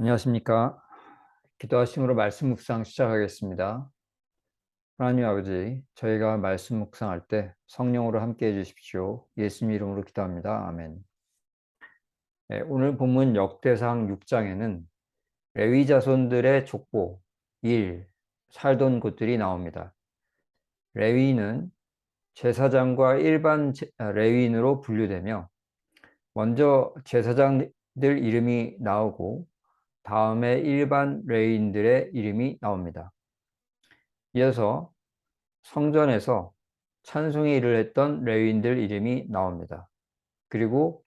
안녕하십니까. 기도하심으로 말씀 묵상 시작하겠습니다. 하나님 아버지, 저희가 말씀 묵상할 때 성령으로 함께 해주십시오. 예수님 이름으로 기도합니다. 아멘. 네, 오늘 본문 역대상 6장에는 레위 자손들의 족보, 일, 살던 곳들이 나옵니다. 레위는 제사장과 일반 아, 레위인으로 분류되며 먼저 제사장들 이름이 나오고 다음에 일반 레인들의 이름이 나옵니다. 이어서 성전에서 찬송의 일을 했던 레인들 이름이 나옵니다. 그리고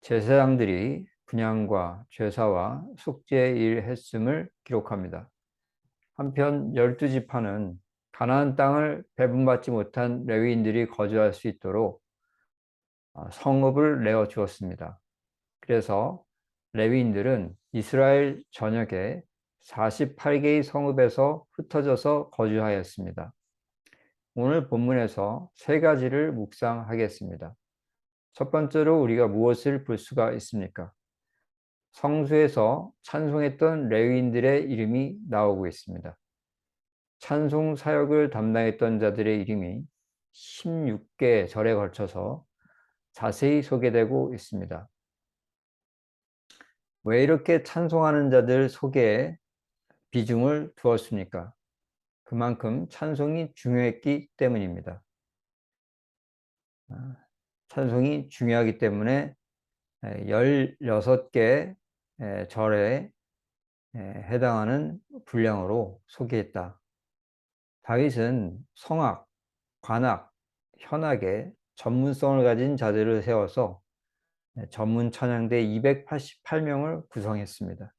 제사장들이 분양과 제사와 속죄의 일 했음을 기록합니다. 한편 열두 지파는 가나안 땅을 배분받지 못한 레위인들이 거주할 수 있도록 아, 성읍을 내어 주었습니다. 그래서 레위인들은 이스라엘 전역에 48개의 성읍에서 흩어져서 거주하였습니다. 오늘 본문에서 세 가지를 묵상하겠습니다. 첫 번째로 우리가 무엇을 볼 수가 있습니까? 성수에서 찬송했던 레위인들의 이름이 나오고 있습니다. 찬송 사역을 담당했던 자들의 이름이 16개 절에 걸쳐서 자세히 소개되고 있습니다. 왜 이렇게 찬송하는 자들 속에 비중을 두었습니까? 그만큼 찬송이 중요했기 때문입니다. 아, 찬송이 중요하기 때문에 16개 절에 해당하는 분량으로 소개했다. 다윗은 성악, 관악, 현악의 전문성을 가진 자들을 세워서 네, 전문 찬양대 288명을 구성했습니다.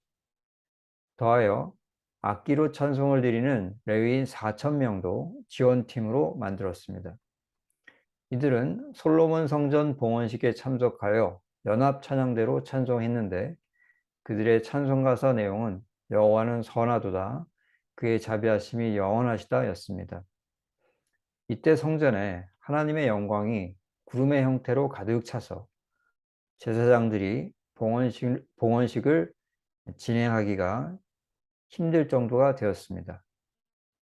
더하여 악기로 찬송을 드리는 레위인 4천명도 지원팀으로 만들었습니다. 이들은 솔로몬 성전 봉헌식에 참석하여 연합 찬양대로 찬송했는데 그들의 찬송 가사 내용은 여호와는 선하도다 그의 자비하심이 영원하시다였습니다. 이때 성전에 하나님의 영광이 구름의 형태로 가득 차서 제사장들이 봉헌식, 봉헌식을 진행하기가 힘들 정도가 되었습니다.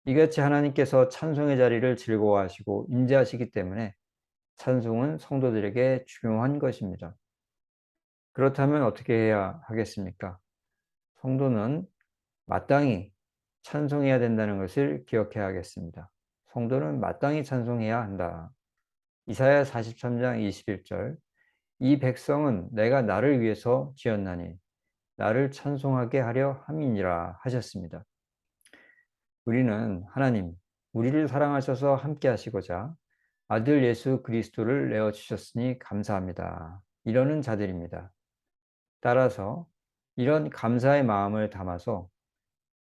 이같이 하나님께서 찬송의 자리를 즐거워하시고 인지하시기 때문에 찬송은 성도들에게 중요한 것입니다. 그렇다면 어떻게 해야 하겠습니까? 성도는 마땅히 찬송해야 된다는 것을 기억해야겠습니다. 성도는 마땅히 찬송해야 한다. 이사야 43장 21절 이 백성은 내가 나를 위해서 지었나니 나를 찬송하게 하려 함이니라 하셨습니다. 우리는 하나님, 우리를 사랑하셔서 함께 하시고자 아들 예수 그리스도를 내어 주셨으니 감사합니다. 이러는 자들입니다. 따라서 이런 감사의 마음을 담아서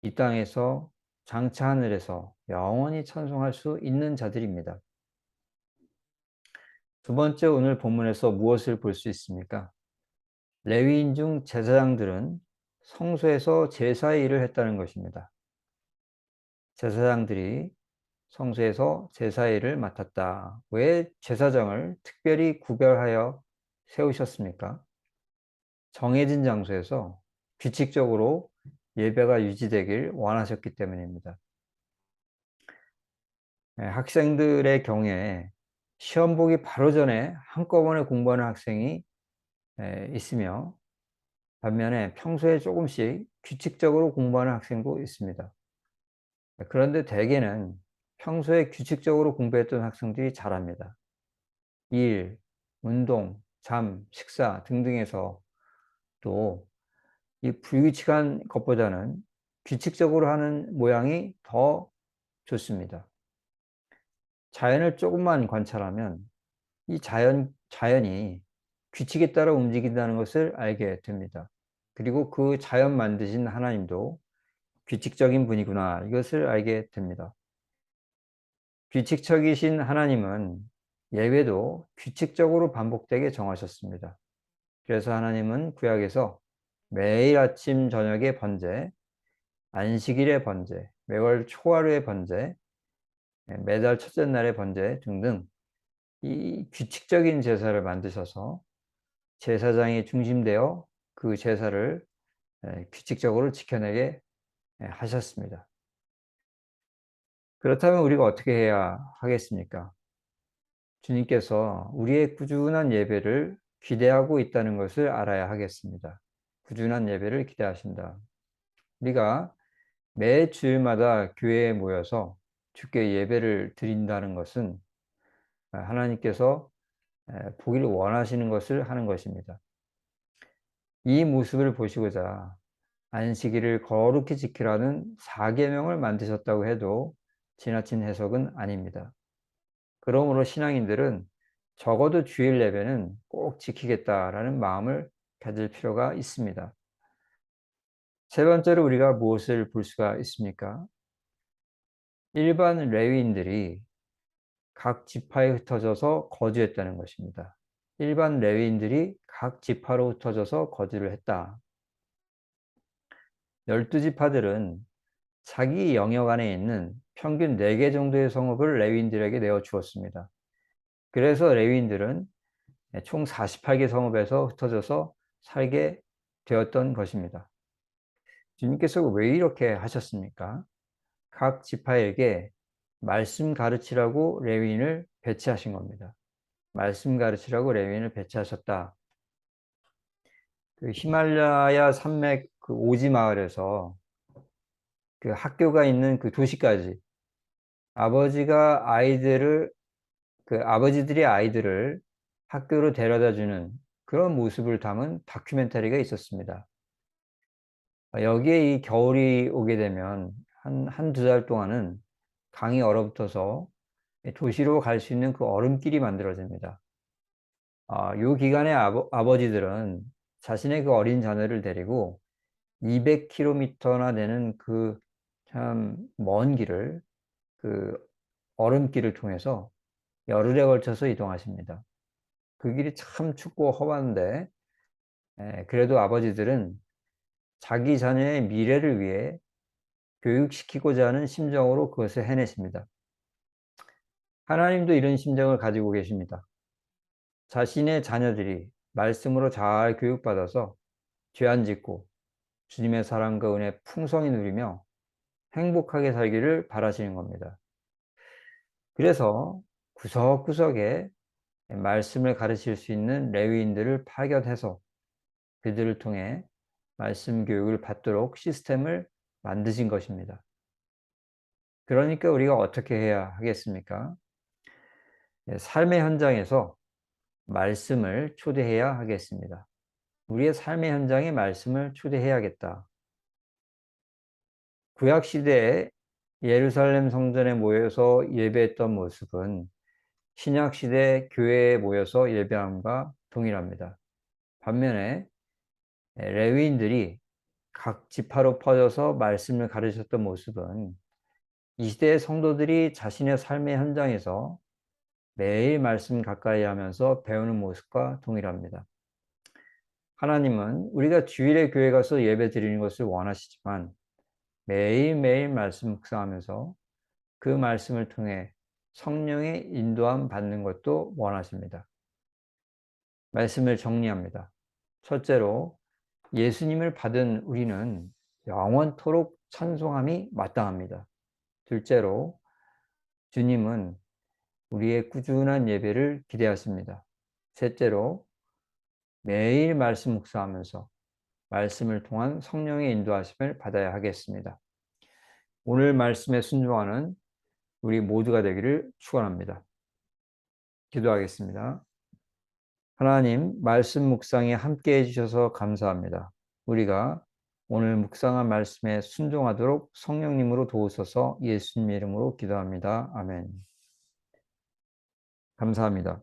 이 땅에서 장차 하늘에서 영원히 찬송할 수 있는 자들입니다. 두 번째 오늘 본문에서 무엇을 볼 수 있습니까? 레위인 중 제사장들은 성소에서 제사의 일을 했다는 것입니다. 제사장들이 성소에서 제사의 일을 맡았다. 왜 제사장을 특별히 구별하여 세우셨습니까? 정해진 장소에서 규칙적으로 예배가 유지되길 원하셨기 때문입니다. 네, 학생들의 경우에 시험 보기 바로 전에 한꺼번에 공부하는 학생이 있으며 반면에 평소에 조금씩 규칙적으로 공부하는 학생도 있습니다. 그런데 대개는 평소에 규칙적으로 공부했던 학생들이 잘합니다. 일, 운동, 잠, 식사 등등에서 또 이 불규칙한 것보다는 규칙적으로 하는 모양이 더 좋습니다. 자연을 조금만 관찰하면 이 자연, 자연이 규칙에 따라 움직인다는 것을 알게 됩니다. 그리고 그 자연 만드신 하나님도 규칙적인 분이구나 이것을 알게 됩니다. 규칙적이신 하나님은 예배도 규칙적으로 반복되게 정하셨습니다. 그래서 하나님은 구약에서 매일 아침 저녁의 번제, 안식일의 번제, 매월 초하루의 번제, 예, 매달 첫째 날의 번제 등등 이 규칙적인 제사를 만드셔서 제사장이 중심되어 그 제사를 예, 규칙적으로 지켜내게 예, 하셨습니다. 그렇다면 우리가 어떻게 해야 하겠습니까? 주님께서 우리의 꾸준한 예배를 기대하고 있다는 것을 알아야 하겠습니다. 꾸준한 예배를 기대하신다. 우리가 매 주일마다 교회에 모여서 주께 예배를 드린다는 것은 하나님께서 보기를 원하시는 것을 하는 것입니다. 이 모습을 보시고자 안식일을 거룩히 지키라는 4계명을 만드셨다고 해도 지나친 해석은 아닙니다. 그러므로 신앙인들은 적어도 주일 예배는 꼭 지키겠다라는 마음을 가질 필요가 있습니다. 세 번째로 우리가 무엇을 볼 수가 있습니까? 일반 레위인들이 각 지파에 흩어져서 거주했다는 것입니다. 일반 레위인들이 각 지파로 흩어져서 거주를 했다. 열두 지파들은 자기 영역 안에 있는 평균 4개 정도의 성읍을 레위인들에게 내어 주었습니다. 그래서 레위인들은 총 48개 성읍에서 흩어져서 살게 되었던 것입니다. 주님께서 왜 이렇게 하셨습니까? 각 지파에게 말씀 가르치라고 레위인을 배치하신 겁니다. 말씀 가르치라고 레위인을 배치하셨다. 그 히말라야 산맥 그 오지 마을에서 그 학교가 있는 그 도시까지 아버지가 아이들을 그 아버지들이 아이들을 학교로 데려다 주는 그런 모습을 담은 다큐멘터리가 있었습니다. 여기에 이 겨울이 오게 되면 한, 한두 달 동안은 강이 얼어붙어서 도시로 갈 수 있는 그 얼음길이 만들어집니다. 아, 요 기간에 아버, 아버지들은 자신의 그 어린 자녀를 데리고 200km나 되는 그 참 먼 길을 그 얼음길을 통해서 열흘에 걸쳐서 이동하십니다. 그 길이 참 춥고 험한데 그래도 아버지들은 자기 자녀의 미래를 위해 교육시키고자 하는 심정으로 그것을 해내십니다. 하나님도 이런 심정을 가지고 계십니다. 자신의 자녀들이 말씀으로 잘 교육받아서 죄 안 짓고 주님의 사랑과 은혜 풍성히 누리며 행복하게 살기를 바라시는 겁니다. 그래서 구석구석에 말씀을 가르칠 수 있는 레위인들을 파견해서 그들을 통해 말씀 교육을 받도록 시스템을 만드신 것입니다. 그러니까 우리가 어떻게 해야 하겠습니까? 예, 삶의 현장에서 말씀을 초대해야 하겠습니다. 우리의 삶의 현장에 말씀을 초대해야겠다. 구약 시대에 예루살렘 성전에 모여서 예배했던 모습은 신약 시대 교회에 모여서 예배함과 동일합니다. 반면에 레위인들이 각 지파로 퍼져서 말씀을 가르쳤던 모습은 이 시대의 성도들이 자신의 삶의 현장에서 매일 말씀 가까이 하면서 배우는 모습과 동일합니다. 하나님은 우리가 주일에 교회 가서 예배 드리는 것을 원하시지만 매일매일 말씀 묵상하면서 그 말씀을 통해 성령의 인도함 받는 것도 원하십니다. 말씀을 정리합니다. 첫째로 예수님을 받은 우리는 영원토록 찬송함이 마땅합니다. 둘째로 주님은 우리의 꾸준한 예배를 기대하십니다. 셋째로 매일 말씀 묵상하면서 말씀을 통한 성령의 인도하심을 받아야 하겠습니다. 오늘 말씀에 순종하는 우리 모두가 되기를 축원합니다. 기도하겠습니다. 하나님 말씀 묵상에 함께 해주셔서 감사합니다. 우리가 오늘 묵상한 말씀에 순종하도록 성령님으로 도우소서 예수님 이름으로 기도합니다. 아멘. 감사합니다.